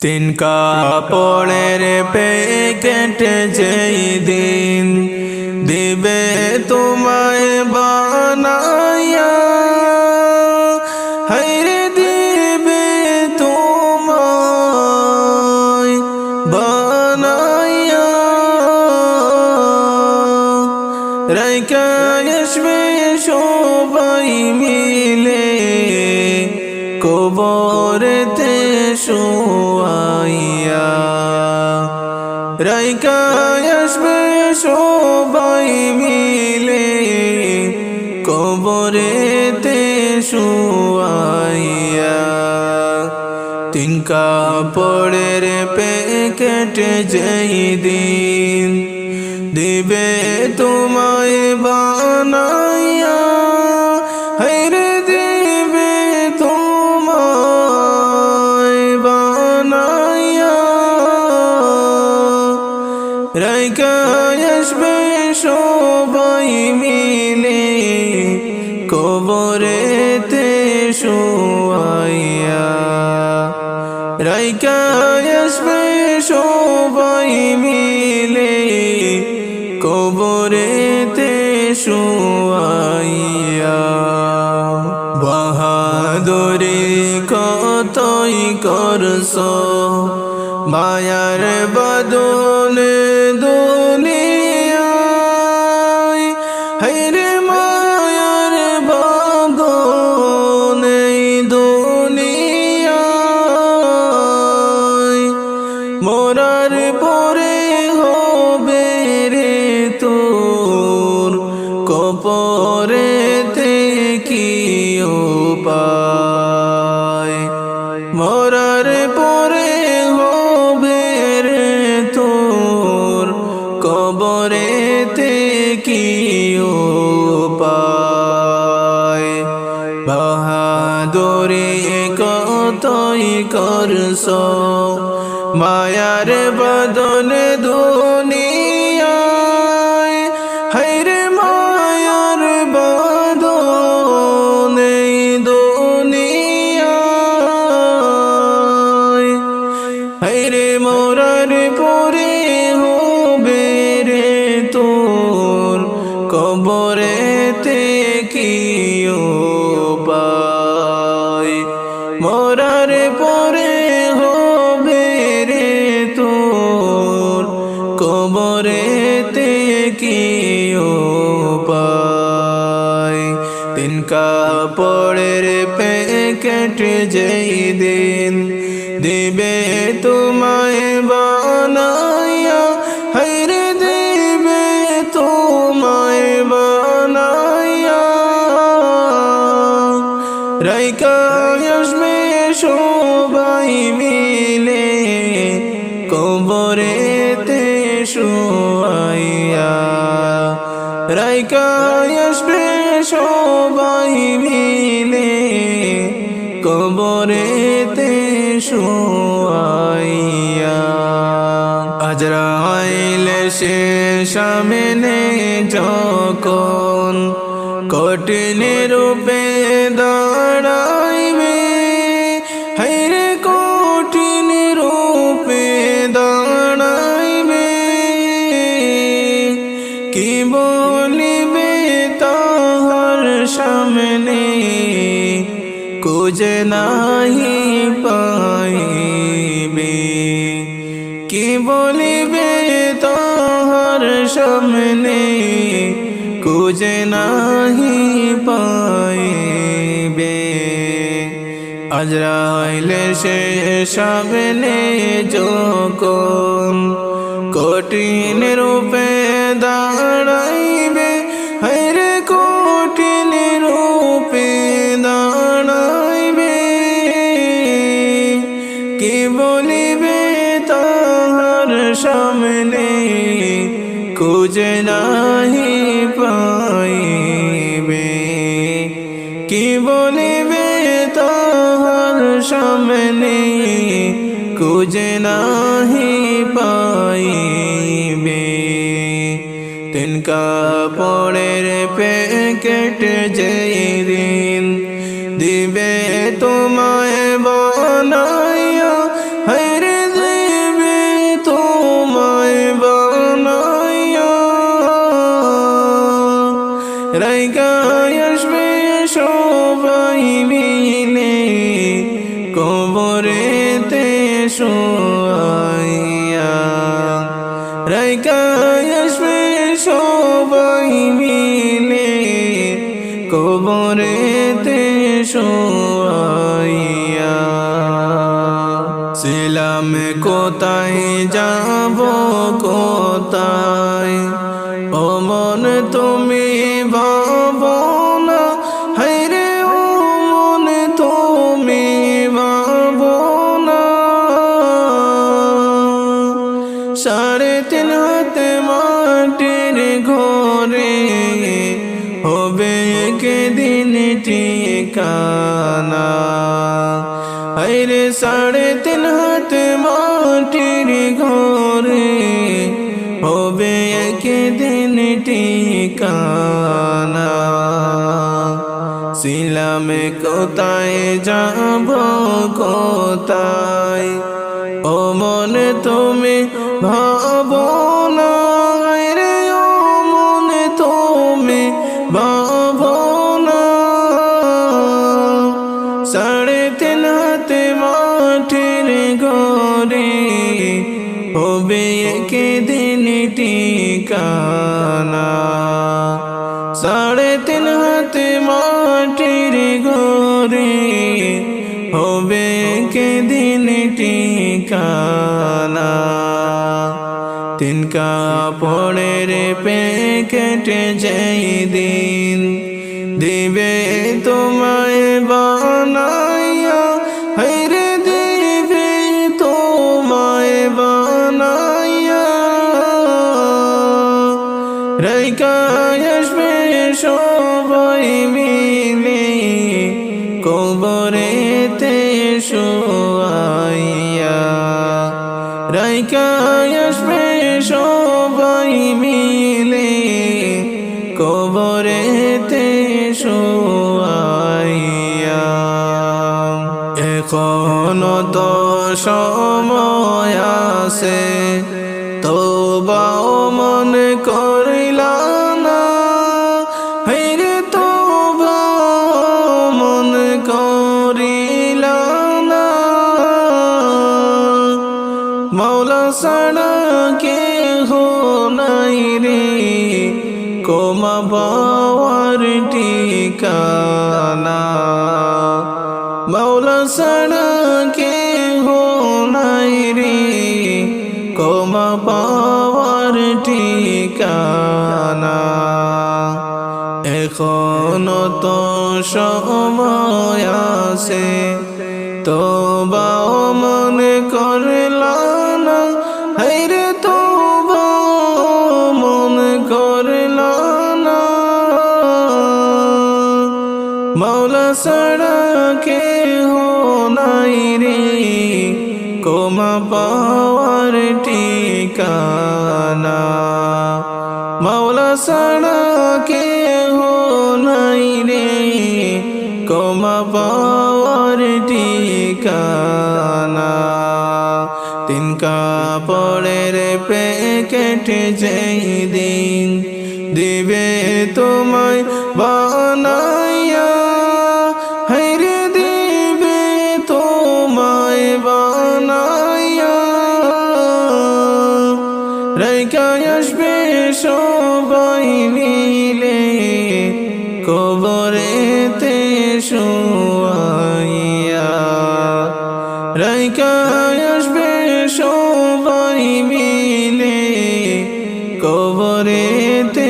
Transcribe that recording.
তিন কাপড়ের প্যাকেট যেই দিন দিবে তোমায় বানাইয়া। হাইরে দিবে তোমায় বানাইয়া। রাইকা আসবে সবাই মিলে কবরেতে শোয়াইয়া সবাই মিলে কবরেতে শোয়াইয়া তিন কাপড়ের প্যাকেট যেই দিন দিবে তোমায় বানাইয়া রাইকা আসবে সবাই মিলে কবরেতে শোয়াইয়া। বাহাদুরি কতই করছ? মায়ার বদন দুনিয়ায় করছ? মায়ার বদন দুনিয়ায় হাইরে মায়ার বদন দুনিয়ায়। হাইরে মোরার পরে হবে রে তোর, কবরেতে কি উপায় মোরার কাপড়ের প্যাকেট যেই দিন দিবে তোমায় বানাইয়া হাইরে দিবে তোমায় বানাইয়া। রাইকা আসবে সবাই মিলে, কবরেতে শোয়াইয়া। রাইকা আসবে সবাই মিলে কবরেতে শোয়াইয়া। আজরাইলে সে সামনে যখন কঠিন রূপে দাঁড়াইবে কুজে নাহি পাইবে কি বলিবে তাহার সামনে কুজে নাহি পাইবে আজরাইলে সে সামনে যখন কঠিন রূপে দাঁড়াইবে সামনে খুঁজে নাহি পাইবে। কি বলিবে তাহার সামনে খুঁজে নাহি পাইবে। তিন কাপড়ের প্যাকেট যেই দিন দিবে তোমায় রাইগা আসবে সবাই মিলে কবরেতে শোয়াইয়া রাইগা আসবে সবাই মিলে কবরেতে শোয়াইয়া ছিলাম কোথায় যাব, কোথায় সাড়ে তিন হাত মাটির ঘরে হবে দিন টিকানা সিলামে কোথায়, যাব কোথায়? ও মনে তুমি সাড়ে তিন হাতে মাটির ঘরে হবে কে দিন ঠিকানা? তিন কাপড়ের পেকেটে যেই দিন দিবে তোমায় আসবে সবাই মিলে? কবরেতে শোয়াইয়া। এখন তো সময় আছে। বা মনে করিলা কোমা পাওয়ার ঠিকানা। মৌলা সাড়া কে নাই রে। কোমা পাওয়ার ঠিকানা। এখনও তো সময় আছে। তো বাও মনে করলা না। হাইরে কে হো নাই রে। কোমা পাওয়ার ঠিকানা। মৌলা সাড়া কে নাই রে। কোমা পাওয়ার ঠিকানা। তিন কাপড়ের প্যাকেট যেই দিন দিবে তোমায় বানাইয়া থেকে সবাই মিলে কবরেতে শুয়াইয়া। রাইকা আসবে সবাই মিলে কবরেতে